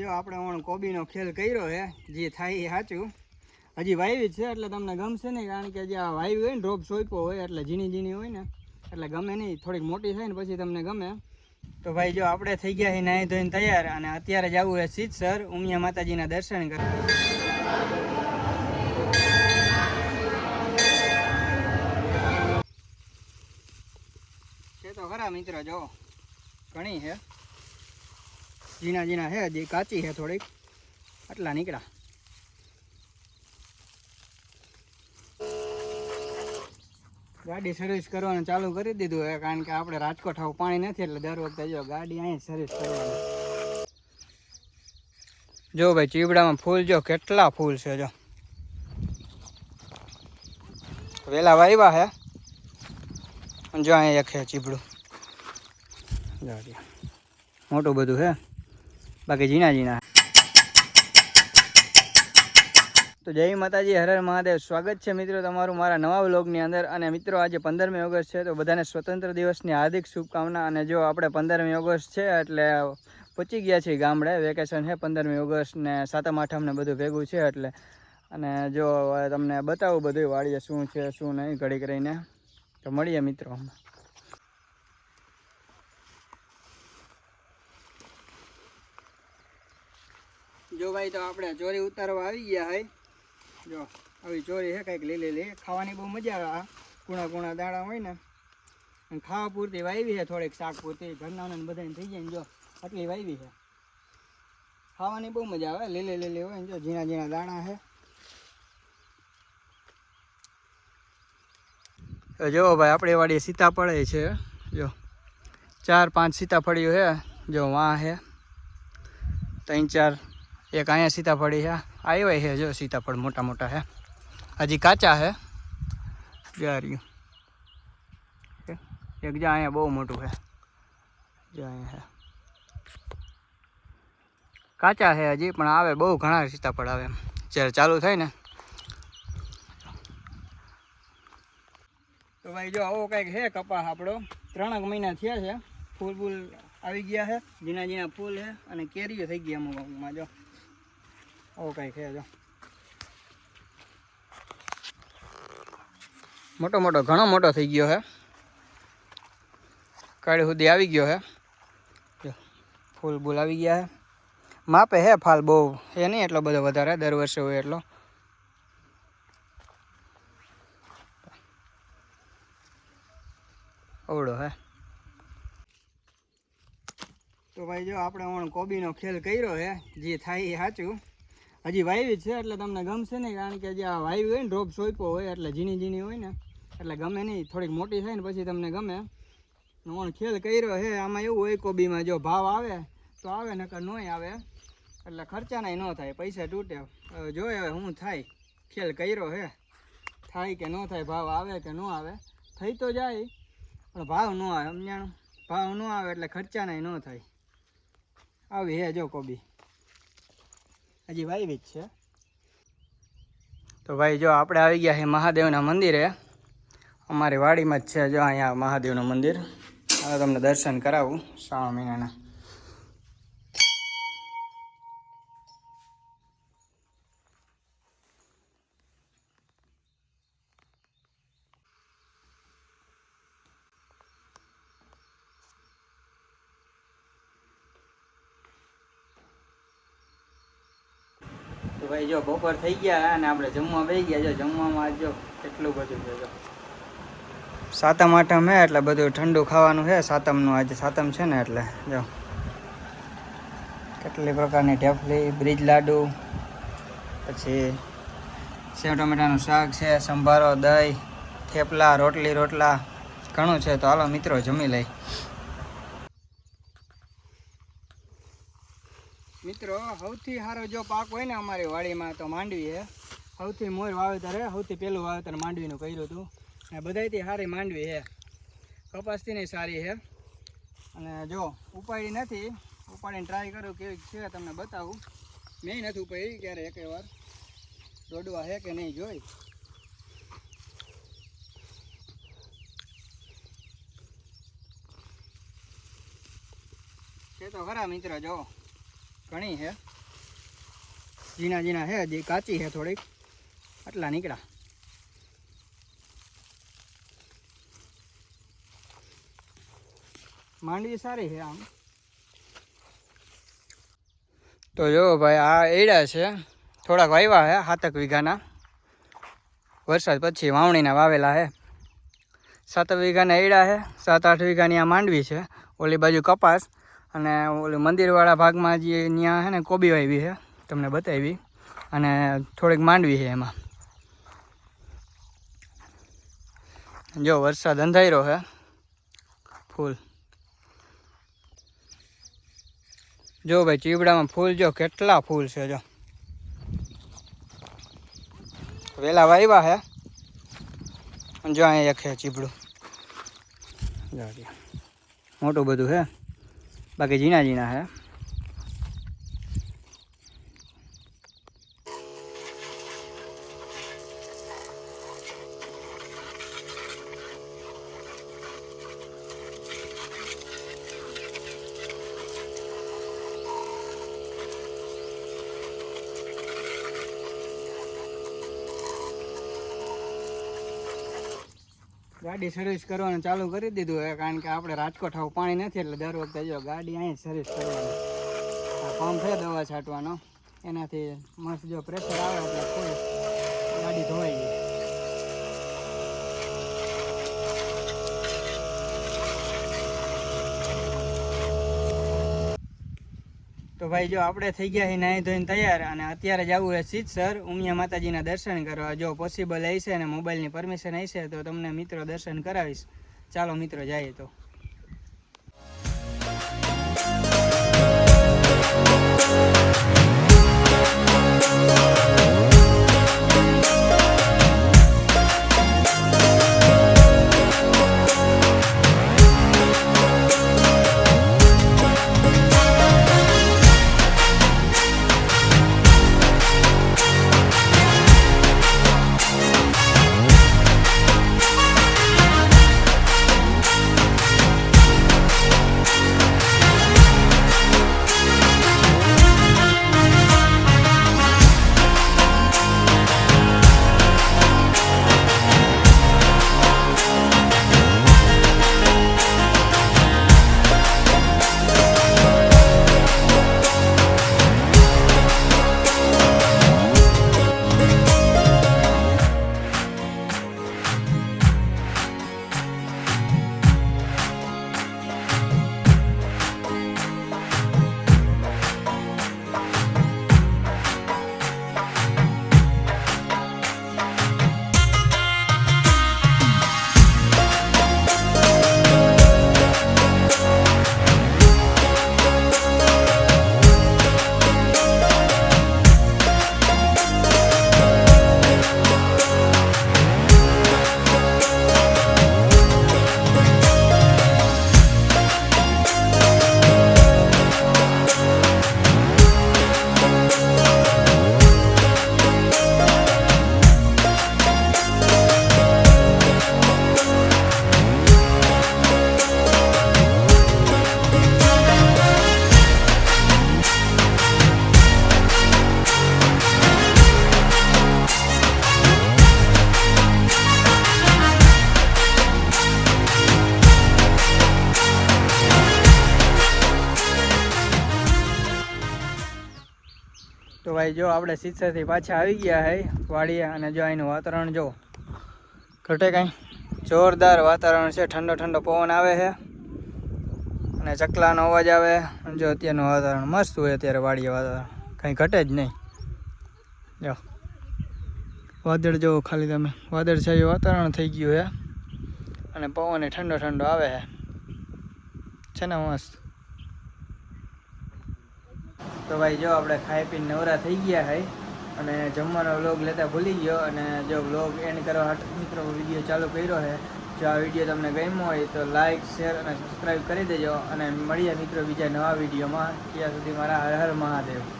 જો આપણે ઓણ કોબીનો ખેલ કર્યો હે, જે થાય એ સાચું. હજી જ છે, એટલે તમને ગમશે નહીં, કારણ કે જે આ વાવી હોય ને ડ્રોપ સોંપ્યો હોય, એટલે ઝીણી ઝીણી હોય ને, એટલે ગમે નહીં, થોડીક મોટી થાય ને, પછી તમને ગમે. તો ભાઈ જો આપણે થઈ ગયા છીએ નાહી ધોઈને તૈયાર, અને અત્યારે જવું છે સર ઉમિયા માતાજીના દર્શન કરવા તો ખરા મિત્ર, જો ઘણી છે ઝીણા ઝીણા છે, હજી કાચી છે થોડીક. આટલા નીકળ્યા. ગાડી સર્વિસ કરવાનું ચાલુ કરી દીધું છે, કારણ કે આપણે રાજકોટ આવું પાણી નથી, એટલે દર વખતે જો ગાડી અહીં સર્વિસ કરવાની. જો ભાઈ ચીવડામાં ફૂલ જો, કેટલા ફૂલ છે જો. વેલા વાવ્યા હે. જો અહીંયા એક છે ચીબડું. મોટું બધું છે બાકી ઝીણા ઝીણા તો જય માતાજી, હર મહાદેવ. સ્વાગત છે મિત્રો તમારું મારા નવા વ્લોગની અંદર. અને મિત્રો, આજે પંદરમી ઓગસ્ટ છે, તો બધાને સ્વતંત્ર દિવસની હાર્દિક શુભકામના. અને જો આપણે પંદરમી ઓગસ્ટ છે, એટલે પહોંચી ગયા છીએ ગામડે. વેકેશન છે પંદરમી ઓગસ્ટ ને સાતમ આઠમ ને બધું ભેગું છે, એટલે અને જો તમને બતાવું બધું વાડીએ શું છે, શું નહીં ઘડી કરીને તો મળીએ મિત્રો. જો ભાઈ, તો આપણે ચોરી ઉતારવા આવી ગયા હોય જો, આવી ચોરી છે કંઈક લીલી લે ખાવાની બહુ મજા આવે કુણા કુણા દાણા હોય ને. અને ખાવા પૂરતી વાવી છે થોડીક શાક પૂરતી. ઘરના ને બધાને થઈ જાય ને જો, આટલી વાવી છે ખાવાની બહુ મજા આવે લીલી લીલી હોય ને જો, ઝીણા ઝીણા દાણા છે જો ભાઈ, આપણી વાળી સીતાફળ છે. જો, ચાર પાંચ સીતાફળીઓ છે જો વાં છે ત્રણ ચાર એક અહીંયા સીતાફળી છે આવ્યા છે જો સીતાફળ મોટા મોટા છે હજી કાચા છે જાર્યું એક જા અહીંયા બહુ મોટું છે જ્યાં અહીંયા છે કાચા છે હજી પણ આવે બહુ ઘણા સીતાફળ આવે જ્યારે ચાલુ થાય ને તો ભાઈ જો આવો કંઈક છે કપાસ આપણો, ત્રણેક મહિના થયા છે. ફૂલ ફૂલ આવી ગયા છે. ઝીણા ઝીણા ફૂલ છે અને કેરીઓ થઈ ગઈ અમુક અમુકમાં જો. આવો કાંઈ જો. મોટો મોટો, ઘણો મોટો થઈ ગયો છે કાળી સુધી આવી ગયો હે. ફૂલ બૂલ આવી ગયા હે. માપે હે ફાલ બહુ. એ નહીં એટલો બધો વધારે, દર વર્ષે હોય એટલો. અવડો હે. તો ભાઈ જો, આપણે કોબીનો ખેલ કર્યો હે. જે થાય એ સાચું. હજી વાવી છે, એટલે તમને ગમશે નહીં, કારણ કે જે આ વાવી હોય ને, ડ્રોપ સોંપ્યો હોય, એટલે ઝીણી ઝીણી હોય ને, એટલે ગમે નહીં, થોડીક મોટી થાય ને, પછી તમને ગમે. ઓણ ખેલ કર્યો હે, આમાં એવું હોય, કોબીમાં જો ભાવ આવે, તો આવે, નકર નોય આવે. એટલે ખર્ચાનાય ન થાય, પૈસા તૂટે. જોઈએ હવે શું થાય, ખેલ કર્યો હે. થાય કે ન થાય, ભાવ આવે કે ન આવે, થઈ તો જાય, પણ ભાવ ન આવે સમજાણું ભાવ ન આવે, એટલે ખર્ચાનાય ન થાય. આવી હે જો કોબી. હજી વાયવી જ છે. તો ભાઈ જો આપણે આવી ગયા છે મહાદેવના મંદિરે. અમારી વાડીમાં જ છે જો અહીંયા મહાદેવનું મંદિર. હવે તમને દર્શન કરાવું શ્રાવણ મહિનાના. ભાઈ જો બપોર થઈ ગયા અને આપણે જમવા બેસી ગયા. જો જમવામાં જો કેટલું બધું છે જો. સાતમ, આઠમ હે એટલે બધું ઠંડુ ખાવાનું છે સાતમનું આજે સાતમ છે ને એટલે જો. કેટલી પ્રકારની ઢેફલી, બ્રિજ લાડુ, પછી સેવ ટમેટાનું શાક છે, સંભારો, દહીં, થેપલા, રોટલી, રોટલા, ઘણું છે. તો હાલો મિત્રો, જમી લઈ મિત્રો, સૌથી સારો જો પાક હોય ને અમારી વાડીમાં તો માંડવી હે સૌથી મોર વાવેતર હે સૌથી પહેલું વાવેતર માંડવીનું કર્યું હતું. ને બધાયથી સારી માંડવી હે કપાસથી નહીં સારી છે. અને જો, ઉપાડી નથી. ઉપાડીને ટ્રાય કરું કેવી છે તમને બતાવું. મેં નથી ઉપાડી ક્યારે એકે વાર. દોડવા છે કે નહીં જોઈ. છે તો ખરા મિત્ર, જો. ઘણી છે. ઝીણા ઝીણા છે, હજી કાચી છે થોડીક. આટલા નીકળ્યા. માંડવી સારી છે આમ. તો જો ભાઈ, આ એડા છે. થોડાક વાવ્યા છે, સાતક વીઘાના. વરસાદ પછી વાવણીના વાવેલા છે. સાત વીઘાના એડા છે, સાત આઠ વીઘાની આ માંડવી છે. ઓલી બાજુ કપાસ. અને ઓલું મંદિરવાળા ભાગમાં જે ત્યાં છે ને કોબી વાવી છે તમને બતાવી. અને થોડીક માંડવી છે એમાં. જો, વરસાદ અંધાયરો છે ફૂલ. જો ભાઈ, ચીવડામાં ફૂલ જો, કેટલા ફૂલ છે જો. વેલા વાવ્યા છે જો અહીંયા એક છે ચીબડું. મોટું બધું છે બાકી ઝીણા ઝીણા છે ગાડી સર્વિસ કરવાનું ચાલુ કરી દીધું છે કારણ કે આપણે રાજકોટ આવું પાણી નથી, એટલે દર વખતે જો ગાડી અહીં સર્વિસ કરવાની. આ પંપ છે દવા છાંટવાનો, એનાથી મસ્ત જો પ્રેશર આવે એટલે ગાડી ધોવાઈ ગઈ. તો ભાઈ, જો આપણે થઈ ગયા છીએ નાહી ધોઈને તૈયાર અને અત્યારે જવું એ સિદ્ધસર ઉમિયા માતાજીના દર્શન કરવા. જો પોસિબલ હશે અને મોબાઈલની પરમિશન હશે તો તમને મિત્રો દર્શન કરાવીશ. ચાલો મિત્રો, જઈએ તો તો. ભાઈ, જો આપણે સિત્સરથી પાછા આવી ગયા હે, વાડીએ, અને જો અહીંનું વાતાવરણ જો ઘટે કાંઈ. જોરદાર વાતાવરણ છે, ઠંડો ઠંડો પવન આવે છે, અને ચકલાનો અવાજ આવે. જો અત્યારનું વાતાવરણ મસ્ત હોય અત્યારે વાડીએ વાતાવરણ. કાંઈ ઘટે જ નહીં. જો. વાદળ જો ખાલી તમે. વાદળ છે વાતાવરણ થઈ ગયું છે, અને પવન ઠંડો ઠંડો આવે છે ને મસ્ત. તો ભાઈ જો આપણે ખાઈ પીને નવરા થઈ ગયા hay અને જમવાનો વ્લોગ લેતા ભૂલી ગયો અને જો વ્લોગ એન્ડ કરવા હાટ મિત્રો વીડિયો ચાલુ કર્યો છે જો આ વીડિયો તમને ગમ્યો હોય તો લાઇક શેર અને સબસ્ક્રાઈબ કરી દેજો અને મળીએ મિત્રો બીજા નવા વિડીયોમાં ત્યાં સુધી મારા હર હર મહાદેવ.